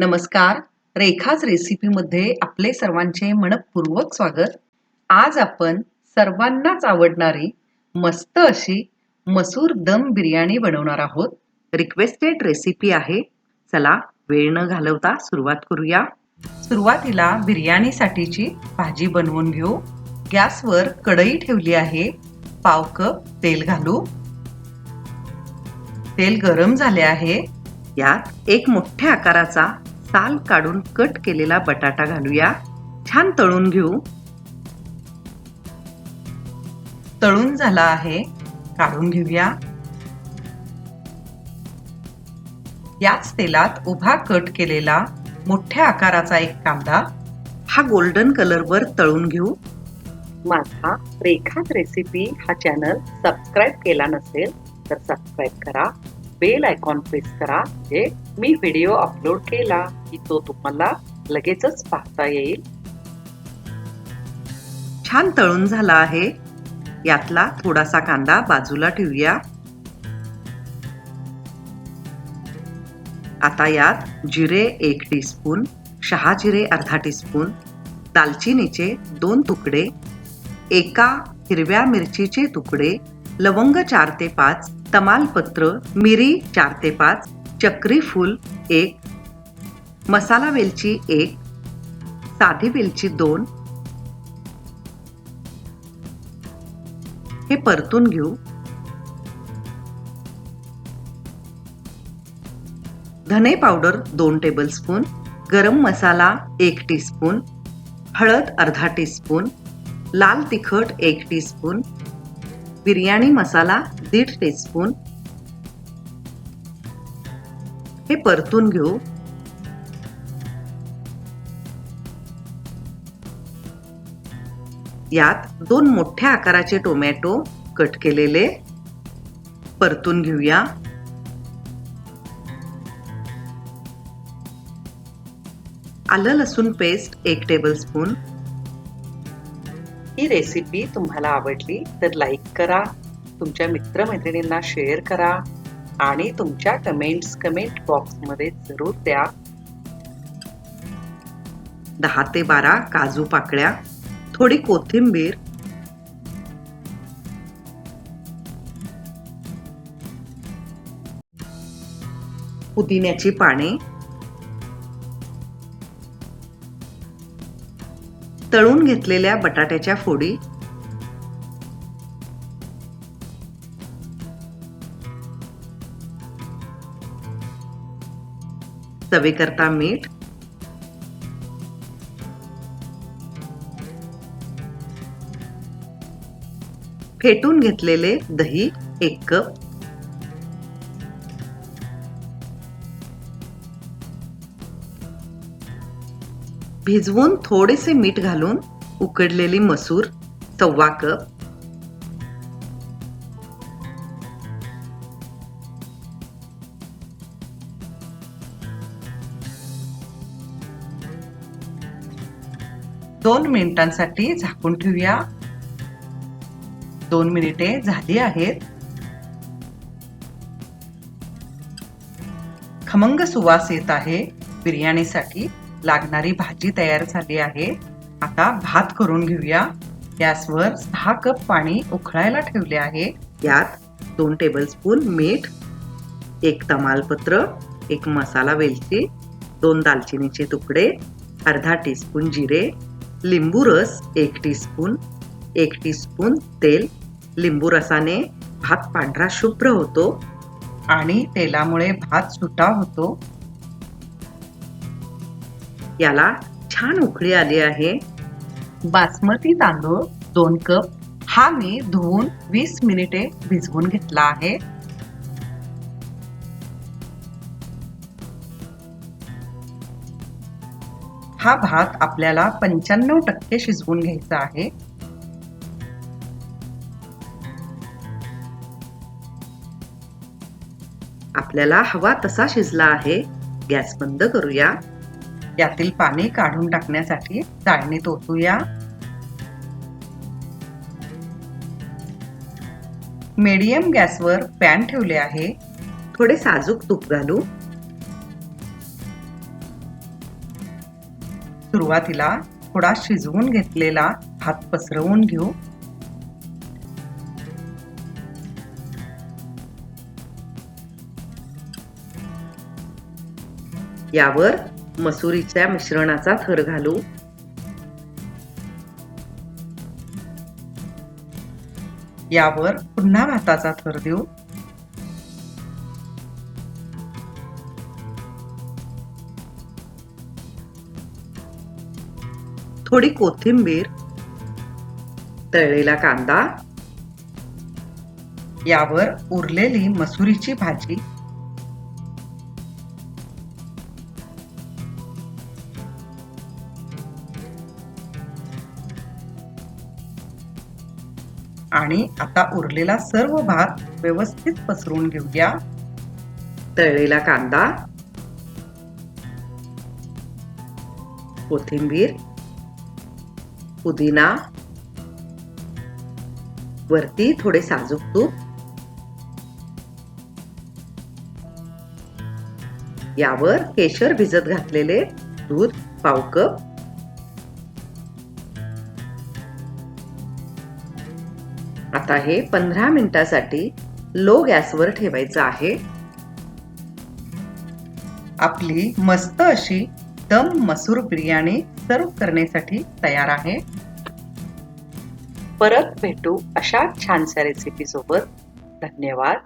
नमस्कार. रेखाच रेसिपीमध्ये आपले सर्वांचे मनपूर्वक स्वागत. आज आपण सर्वांनाच आवडणारी मस्त अशी मसूर दम बिर्याणी बनवणार आहोत. रिक्वेस्टेड रेसिपी आहे. चला वेळ न घालवता सुरुवात करूया. सुरुवातीला बिर्याणीसाठीची भाजी बनवून घेऊ. गॅसवर कढई ठेवली आहे. पाव कप तेल घालू. तेल गरम झाले आहे. यात एक मोठ्या आकाराचा साल काढून कट केलेला बटाटा घालूया. छान तळून घेऊ. तळून झाला आहे. काढून घेऊया. याच तेलात उभा कट केलेला मोठ्या आकाराचा एक कांदा. हा गोल्डन कलरवर तळून घेऊ. माझा रेखात रेसिपी हा चॅनल सबस्क्राईब केला नसेल तर सबस्क्राईब करा. बेल आयकॉन प्रेस करा जे मी व्हिडिओ अपलोड केला की तो तुम्हाला लगेचच पाहता येईल. छान तळून झाला आहे. यातला थोडासा कांदा बाजूला ठेवूया. आता यात जिरे एक टीस्पून शहा जिरे अर्धा टीस्पून दालचिनीचे दोन तुकडे एका हिरव्या मिरचीचे तुकडे लवंग चार ते पाच तमालपत्र मिरी चार ते पाच चक्री फूल एक मसाला वेलची एक साधी वेलची दोन. हे परतून घेऊ. धने पावडर दोन टेबलस्पून गरम मसाला एक टीस्पून हळद अर्धा टीस्पून लाल तिखट एक टीस्पून बिर्याणी मसाला दीड टीस्पून हे परतून घेऊ. यात दोन मोठ्या आकाराचे टोमॅटो कट केलेले. परतून घेऊया. आलं लसूण पेस्ट एक टेबलस्पून ही रेसिपी तुम्हाला आवडली तर लाईक करा. तुमच्या मित्रमैत्रिणींना शेअर करा. आणि तुमच्या कमेंट्स कमेंट बॉक्समध्ये जरूर द्या. दहा ते बारा काजू पाकळ्या थोडी कोथिंबीर. पुदिन्याची पाने. तळून घेतलेल्या बटाट्याच्या फोडी. चवीकरता मीठ. फेटून घेतलेले दही एक कप. भिजवून थोडेसे मीठ घालून उकडलेली मसूर सव्वा कप. दोन मिनिटांसाठी झाकून ठेवूया. दोन मिनिटे झाली आहेत. खमंग सुवास येत आहे. बिर्याणीसाठी लागणारी भाजी तयार झाली आहे. आता भात करून घेऊया. गॅसवर सहा कप पाणी उकळायला ठेवले आहे. यात दोन टेबलस्पून मीठ एक तमालपत्र एक मसाला वेलची दोन दालचिनीचे तुकडे अर्धा टीस्पून जिरे लिंबू रस एक टीस्पून एक टीस्पून तेल. लिंबू रसाने भात पांढरा शुभ्र होतो आणि तेलामुळे भात सुटा होतो. याला छान उकळी आली आहे. बासमती तांदूळ दोन कप. हा मी धुवून वीस मिनिटे भिजवून घेतला आहे. हा भात आपल्याला पंच्याण्णव टक्के शिजवून घ्यायचा आहे. आपल्याला हवा तसा शिजला आहे. गॅस बंद करूया. यातील पाणी काढून टाकण्यासाठी चाळणीत ओतूया मीडियम गॅसवर पॅन ठेवले आहे. थोडे साजूक तूप घालू. सुरुवातीला थोडा शिजवून घेतलेला भात पसरवून घेऊ. यावर मसुरीच्या मिश्रणाचा थर घालू. यावर पुन्हा भाताचा थर देऊ. थोडी कोथिंबीर तळलेला कांदा यावर उरलेली मसुरीची भाजी आणि आता उरलेला सर्व भात व्यवस्थित पसरून घेऊया. तळलेला कांदा कोथिंबीर पुदिना वरती थोडे साजूक तूप यावर केशर भिजत घातलेले दूध पाव कप आता हे पंधरा मिनिटासाठी लो गॅसवर ठेवायचं आहे. आपली मस्त अशी दम मसूर बिर्याणी सर्व करण्यासाठी तयार आहे. परत भेटू अशा छानशा रेसिपी सोबत. धन्यवाद.